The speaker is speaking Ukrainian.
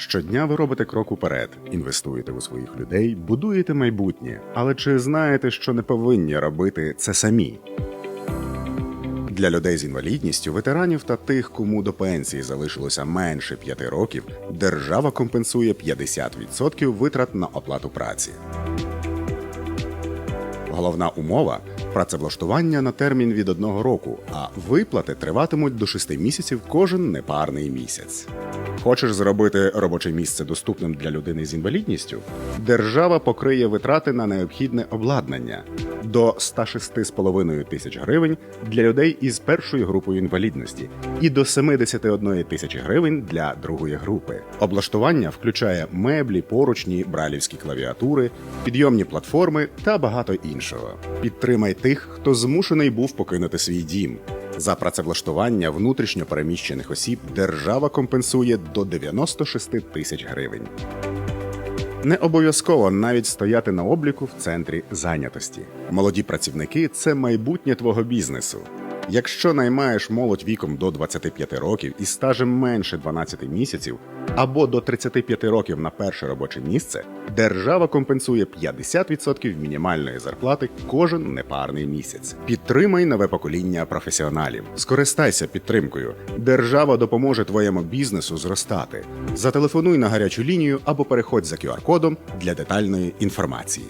Щодня ви робите крок уперед, інвестуєте у своїх людей, будуєте майбутнє. Але чи знаєте, що не повинні робити це самі? Для людей з інвалідністю, ветеранів та тих, кому до пенсії залишилося менше 5 років, держава компенсує 50% витрат на оплату праці. Головна умова працевлаштування на термін від одного року, а виплати триватимуть до 6 місяців кожен непарний місяць. Хочеш зробити робоче місце доступним для людини з інвалідністю? Держава покриє витрати на необхідне обладнання до 106,5 тисяч гривень для людей із першою групою інвалідності і до 71 тисячі гривень для другої групи. Облаштування включає меблі, поручні, бралівські клавіатури, підйомні платформи та багато іншого. Підтримай тих, хто змушений був покинути свій дім. За працевлаштування внутрішньо переміщених осіб держава компенсує до 96 тисяч гривень. Не обов'язково навіть стояти на обліку в центрі зайнятості. Молоді працівники це майбутнє твого бізнесу. Якщо наймаєш молодь віком до 25 років і стажем менше 12 місяців або до 35 років на перше робоче місце, держава компенсує 50% мінімальної зарплати кожен непарний місяць. Підтримай нове покоління професіоналів. Скористайся підтримкою. Держава допоможе твоєму бізнесу зростати. Зателефонуй на гарячу лінію або переходь за QR-кодом для детальної інформації.